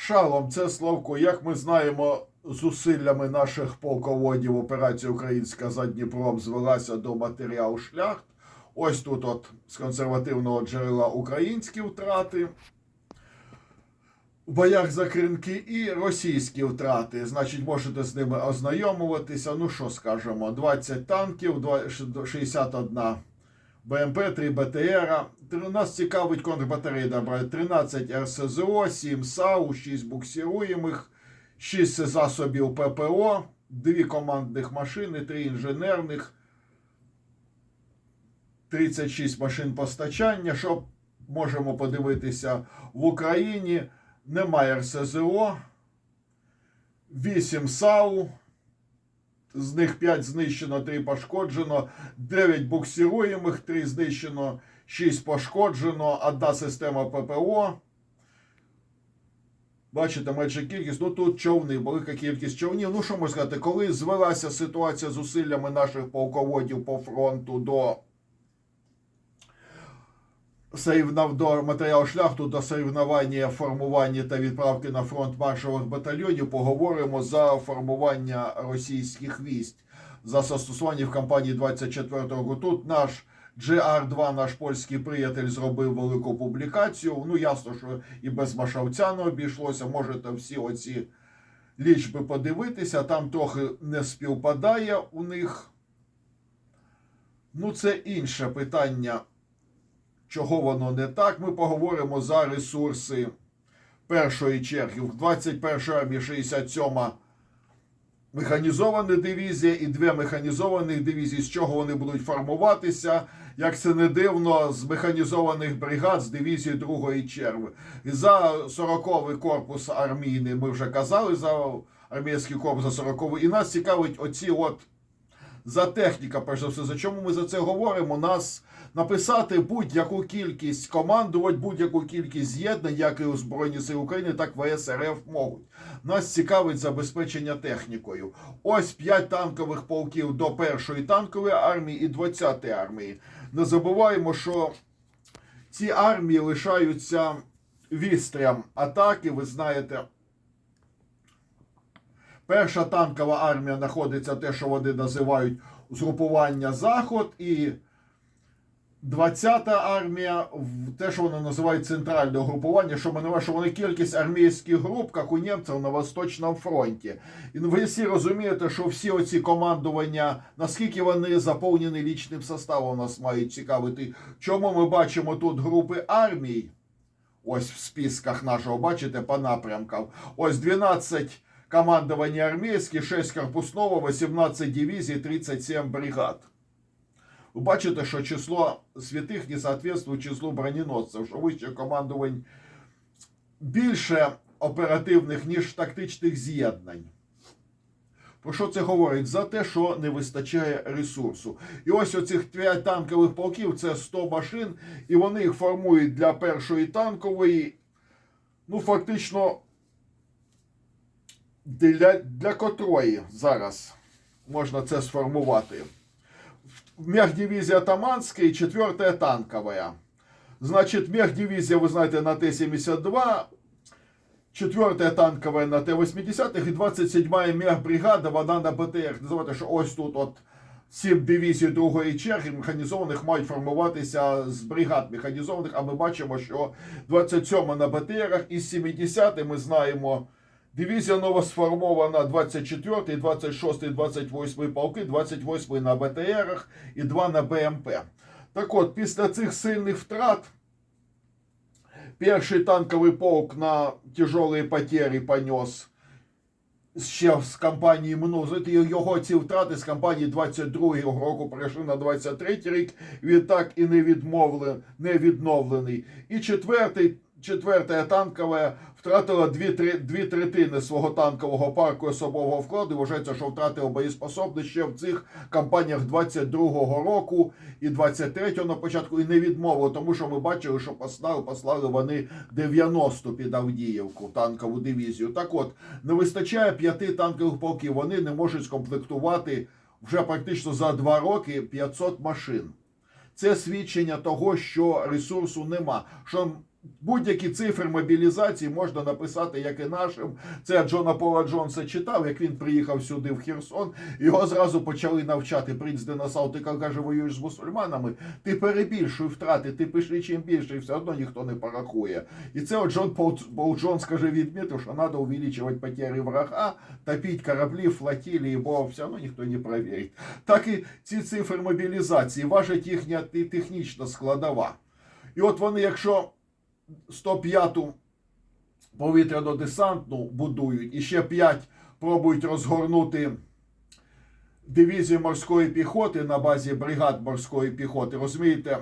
Шалом, це Славко. Як ми знаємо, зусиллями наших полководів операція Українська за Дніпром звелася до матеріал шляхт. Ось тут от з консервативного джерела українські втрати. В боях за кринки і російські втрати. Значить, можете з ними ознайомуватися. Ну що скажемо, 20 танків, два- 61 БМП, 3 БТР. Нас цікавить контрбатареї добра. 13 РСЗО, 7 САУ, 6 буксируємих, 6 засобів ППО, 2 командних машини, 3 інженерних, 36 машин постачання. Що можемо подивитися в Україні? Немає РСЗО, 8 САУ. З них 5 знищено, 3 пошкоджено, 9 буксируємих, 3 знищено, 6 пошкоджено, одна система ППО. Бачите, менша кількість. Ну тут човни, велика кількість човнів. Ну що можна сказати, коли звелася ситуація з усиллями наших полководів по фронту до до матеріалу шляхту до соревнування, формування та відправки на фронт маршових батальйонів, поговоримо за формування російських військ за застосування в кампанії 24-го. Тут наш GR2, наш польський приятель, зробив велику публікацію. Ну, ясно, що і без Машавця не обійшлося. Можете всі оці лічби подивитися. Там трохи не співпадає у них. Ну, це інше питання чого воно не так. Ми поговоримо за ресурси першої черги. В 21 армії 67 механізована дивізія і дві механізованих дивізії, з чого вони будуть формуватися. Як це не дивно, з механізованих бригад з дивізії другої черги. І за 40-й корпус армійний ми вже казали за армійський корпус за 40-й. І нас цікавить оці от за техніка, перш за все. За чому ми за це говоримо? Нас написати будь-яку кількість командувань, будь-яку кількість з'єднань, як і у Збройні Сили України, так і ВСРФ можуть. Нас цікавить забезпечення технікою. Ось 5 танкових полків до першої танкової армії і 20-ї армії. Не забуваємо, що ці армії лишаються вістрям атаки, ви знаєте. Перша танкова армія знаходиться те, що вони називають згрупування Заход, і 20-та армія те, що вони називають центральне групування, що ми що вони кількість армійських груп, як у німців на Восточному фронті. І ви всі розумієте, що всі оці командування, наскільки вони заповнені лічним составом, нас мають цікавити. Чому ми бачимо тут групи армій? Ось в списках нашого, бачите, по напрямкам. Ось 12 командування армійське, 6 корпусного, 18 дивізій, 37 бригад. Ви бачите, що число святих не соответствує числу броненосців, що вище командувань більше оперативних, ніж тактичних з'єднань. Про що це говорить? За те, що не вистачає ресурсу. І ось оцих 5 танкових полків це 100 машин, і вони їх формують для першої танкової. Ну, фактично, для, для котрої зараз можна це сформувати. Мехдивизия Таманская и 4 танковая. Значит, мехдивизия, вы знаете, на Т-72, 4 танковая на Т-80 і 27 мехбригада, вона на БТР. Називайте, що ось тут от 7 дивізій другої черги механізованих мають формуватися з бригад механізованих, а ми бачимо, що 27 на БТРах і 70 ми знаємо. Дивізія новосформована 24, 26, 28 полки, 28 на БТРах і 2 на БМП. Так от, після цих сильних втрат, перший танковий полк на тяжелі потери понес ще з кампанії минулого. Його ці втрати з кампанії 22-го року перейшли на 23-й рік. Він так і не відмовлений, не відновлений. І четвертий. Четверта танкова втратила дві, три, дві третини свого танкового парку особового вкладу. Вважається, що втратила боєспособність ще в цих кампаніях 22-го року і 23-го на початку, і не відмовили, тому що ми бачили, що послали, послали вони 90 під Авдіївку танкову дивізію. Так от, не вистачає п'яти танкових полків. Вони не можуть скомплектувати вже практично за два роки 500 машин. Це свідчення того, що ресурсу нема. Що Будь-які цифри мобілізації можна написати, як і нашим. Це я Джона Пола Джонса читав, як він приїхав сюди в Херсон. Його зразу почали навчати. Принц Денасал, ти каже, воюєш з мусульманами. Ти перебільшуй втрати, ти пиши чим більше, і все одно ніхто не порахує. І це от Джон Пол, Пол Джонс каже, відмітив, що треба увеличувати потери врага, топити кораблі, флотилії, бо все одно ніхто не перевірить. Так і ці цифри мобілізації важить їхня технічна складова. І от вони, якщо 105-ту повітряно-десантну будують і ще 5 пробують розгорнути дивізію морської піхоти на базі бригад морської піхоти. Розумієте,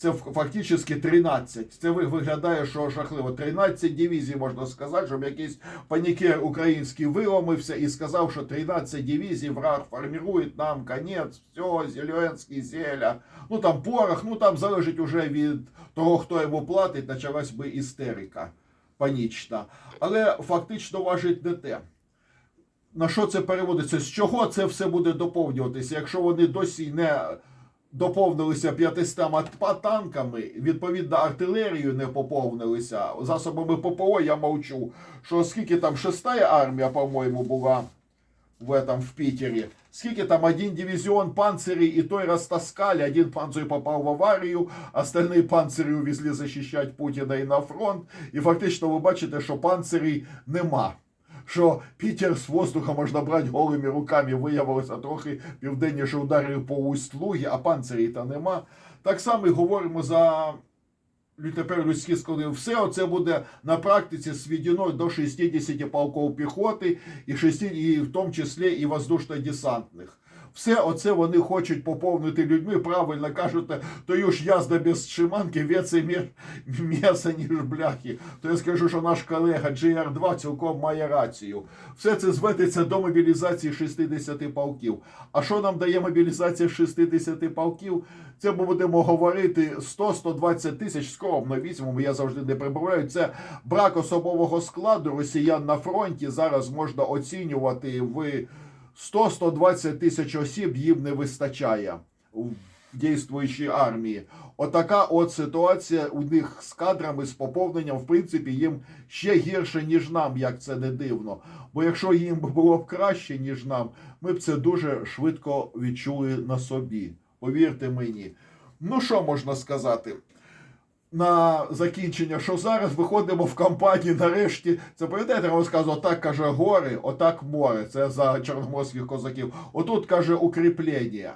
це фактично 13. Це виглядає, що жахливо. 13 дивізій, можна сказати, щоб якийсь панікер український виломився і сказав, що 13 дивізій враг формірує, нам конець, все, Зеленський, Зеля. Ну там порох, ну там залежить уже від того, хто йому платить, почалась би істерика панічна. Але фактично важить не те. На що це переводиться? З чого це все буде доповнюватися? Якщо вони досі не доповнилися 500 танками, відповідно артилерією не поповнилися, засобами ППО я мовчу, що скільки там шеста армія, по-моєму, була в этом в Питере. Скільки там один дивізіон панцирей і той розтаскали, один панцир попав в аварію, остальні панцири увезли захищати Путіна і на фронт. І фактично ви бачите, що панцирей нема. Що Пітер з воздуха можна брати голими руками, виявилося трохи південніше ударів по Усть-Лугі, а панцирі та нема. Так само говоримо за тепер людські склади. Все це буде на практиці сведено до 60 полков піхоти, і 60, і в тому числі і воздушно-десантних. Все оце вони хочуть поповнити людьми. Правильно кажуть, то й ж язда без шиманки мір м'яса, ніж бляхи. То я скажу, що наш колега GR2 цілком має рацію. Все це зведеться до мобілізації 60 полків. А що нам дає мобілізація 60 полків? Це ми будемо говорити 100-120 тисяч скромно візьмемо. Я завжди не прибавляю. Це брак особового складу росіян на фронті. Зараз можна оцінювати в 100-120 тисяч осіб їм не вистачає в дійствуючій армії. Отака от ситуація у них з кадрами, з поповненням, в принципі, їм ще гірше, ніж нам, як це не дивно. Бо якщо їм було б краще, ніж нам, ми б це дуже швидко відчули на собі. Повірте мені. Ну що можна сказати? На закінчення, що зараз виходимо в кампанії нарешті. Це пам'ятаєте, я розказував, отак каже гори, отак море. Це за чорноморських козаків. Отут каже укріплення.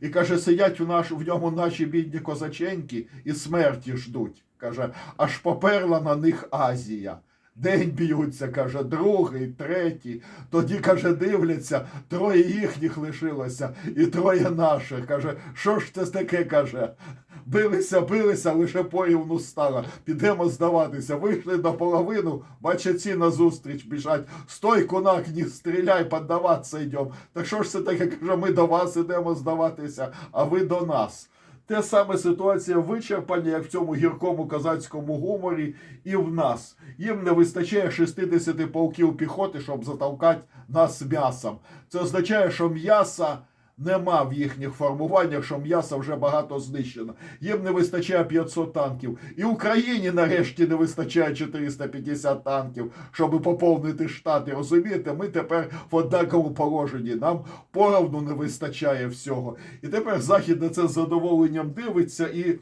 І каже, сидять в, наш, в ньому наші бідні козаченьки і смерті ждуть. Каже, аж поперла на них Азія. День б'ються, каже, другий, третій. Тоді, каже, дивляться, троє їхніх лишилося і троє наших. Каже, що ж це таке, каже. Билися, билися, лише порівну стало. Підемо здаватися. Вийшли на половину, бачать ці назустріч біжать. Стой, кунак, не стріляй, піддаватися йдемо. Так що ж це таке, каже, ми до вас ідемо здаватися, а ви до нас. Те саме ситуація вичерпання, як в цьому гіркому козацькому гуморі, і в нас. Їм не вистачає 60 полків піхоти, щоб затовкати нас м'ясом. Це означає, що м'яса нема в їхніх формуваннях, що м'яса вже багато знищено. Їм не вистачає 500 танків. І Україні нарешті не вистачає 450 танків, щоб поповнити штати. Розумієте, ми тепер в однаковому положенні. Нам поровну не вистачає всього. І тепер Захід на це з задоволенням дивиться і.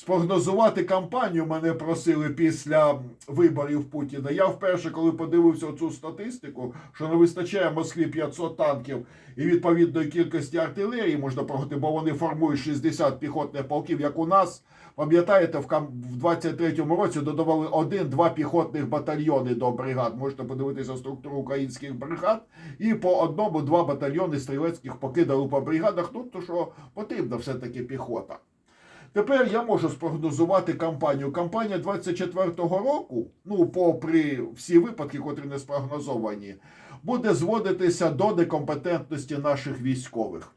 Спрогнозувати кампанію мене просили після виборів Путіна. Я вперше, коли подивився цю статистику, що не вистачає Москві 500 танків і відповідної кількості артилерії можна прогати, бо вони формують 60 піхотних полків, як у нас. Пам'ятаєте, в кам- в 23-му році додавали один-два піхотних батальйони до бригад. Можете подивитися структуру українських бригад, і по одному-два батальйони стрілецьких покидали по бригадах. Ну, то що потрібна все-таки піхота. Тепер я можу спрогнозувати кампанію. Кампанія 24-го року, ну, попри всі випадки, котрі не спрогнозовані, буде зводитися до некомпетентності наших військових.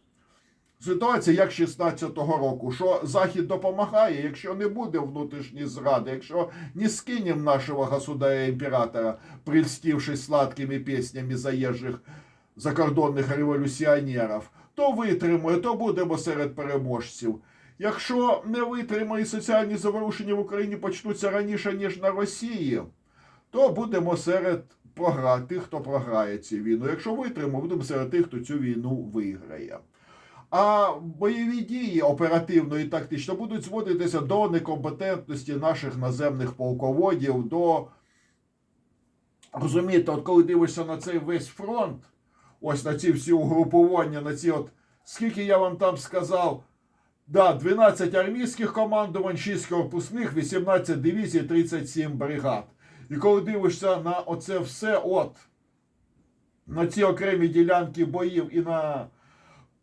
Ситуація як 16-го року, що Захід допомагає, якщо не буде внутрішньої зради, якщо не скинем нашого государя імператора, прильстившись сладкими піснями заїжджих закордонних революціонерів, то витримує, то будемо серед переможців. Якщо не витримає соціальні заворушення в Україні почнуться раніше, ніж на Росії, то будемо серед програ... тих, хто програє цю війну. Якщо витримаємо, будемо серед тих, хто цю війну виграє. А бойові дії оперативно і тактично будуть зводитися до некомпетентності наших наземних полководів, до розумієте, от коли дивишся на цей весь фронт, ось на ці всі угрупування, на ці от скільки я вам там сказав. Да, 12 армійських командувань, 6 корпусних, 18 дивізій, 37 бригад. І коли дивишся на оце все, от на ці окремі ділянки боїв і на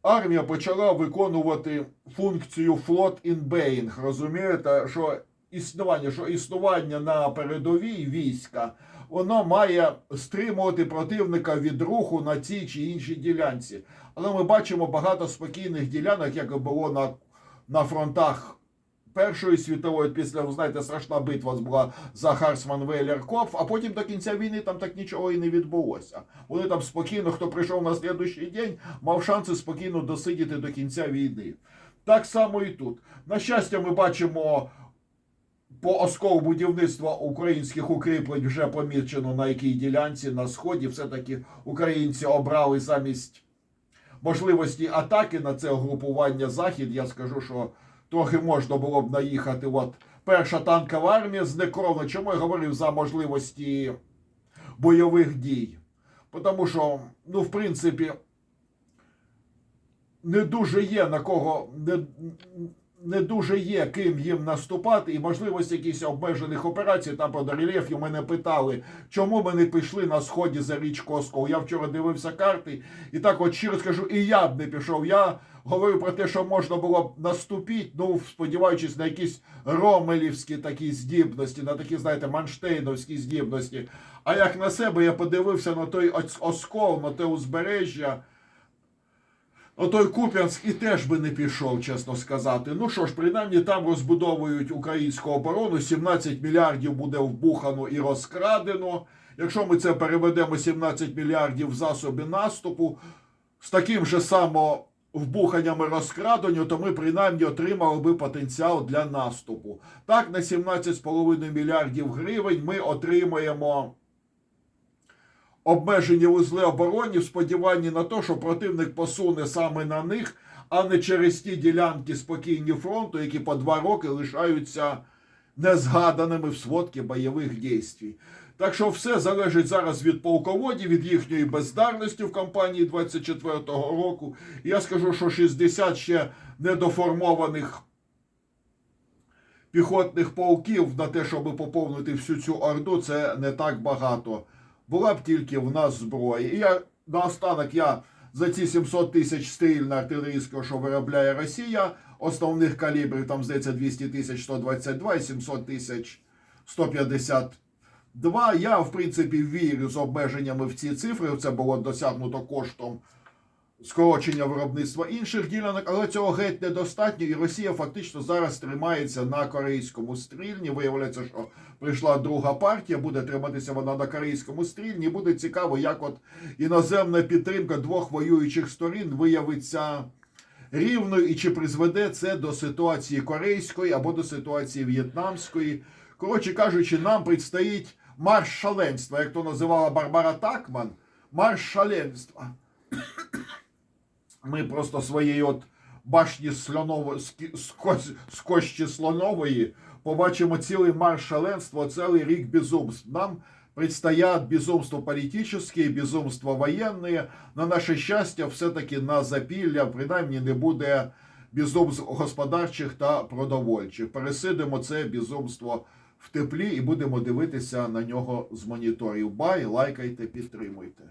армія почала виконувати функцію флот Baying. Розумієте, що існування, що існування на передовій війська, воно має стримувати противника від руху на цій чи іншій ділянці. Але ми бачимо багато спокійних ділянок, як було на, на фронтах. Першої світової, після, ви знаєте, страшна битва була за Харсман Вейлеркоф, а потім до кінця війни там так нічого і не відбулося. Вони там спокійно, хто прийшов на слідуючий день, мав шанси спокійно досидіти до кінця війни. Так само і тут. На щастя, ми бачимо по осколу будівництва українських укріплень вже помічено на якій ділянці на сході. Все-таки українці обрали замість можливості атаки на це угрупування захід. Я скажу, що трохи можна було б наїхати. От перша танкова армія знекровна. Чому я говорив за можливості бойових дій? Тому що, ну, в принципі, не дуже є на кого, не, не дуже є ким їм наступати, і можливості якісь обмежених операцій. Там про рельєфі мене питали, чому ми не пішли на сході за річку Оскол. Я вчора дивився карти, і так от щиро скажу, і я б не пішов. Я говорю про те, що можна було б наступити, ну сподіваючись на якісь ромелівські такі здібності, на такі, знаєте, манштейновські здібності. А як на себе я подивився на той оскол, на те узбережжя. Отой Куп'янськ і теж би не пішов, чесно сказати. Ну що ж, принаймні там розбудовують українську оборону, 17 мільярдів буде вбухано і розкрадено. Якщо ми це переведемо 17 мільярдів в засоби наступу, з таким же само вбуханням і розкраденню, то ми принаймні отримали би потенціал для наступу. Так, на 17,5 мільярдів гривень ми отримаємо обмежені вузли оборони в сподіванні на те, що противник посуне саме на них, а не через ті ділянки спокійні фронту, які по два роки лишаються незгаданими в сводці бойових дій. Так що все залежить зараз від полководів, від їхньої бездарності в кампанії 24-го року. Я скажу, що 60 ще недоформованих піхотних полків на те, щоб поповнити всю цю орду, це не так багато. Була б тільки в нас зброя. І я наостанок я за ці 700 тисяч стрільно артилерійського, що виробляє Росія, основних калібрів, там здається 200 тисяч 122 і 700 тисяч 152. Я, в принципі, вірю з обмеженнями в ці цифри. Це було досягнуто коштом скорочення виробництва інших ділянок, але цього геть недостатньо, і Росія фактично зараз тримається на корейському стрільні. Виявляється, що прийшла друга партія, буде триматися вона на корейському стрільні. Буде цікаво, як от іноземна підтримка двох воюючих сторін виявиться рівною, і чи призведе це до ситуації корейської або до ситуації в'єтнамської. Коротше кажучи, нам предстоїть марш шаленства, як то називала Барбара Такман, марш шаленства ми просто своєї от башні слонової з кощі слонової побачимо цілий марш шаленства, цілий рік безумств. Нам предстоят безумства політичні, безумства воєнні. На наше щастя, все-таки на запілля, принаймні, не буде безумств господарчих та продовольчих. Пересидимо це безумство в теплі і будемо дивитися на нього з моніторів. Бай, лайкайте, підтримуйте.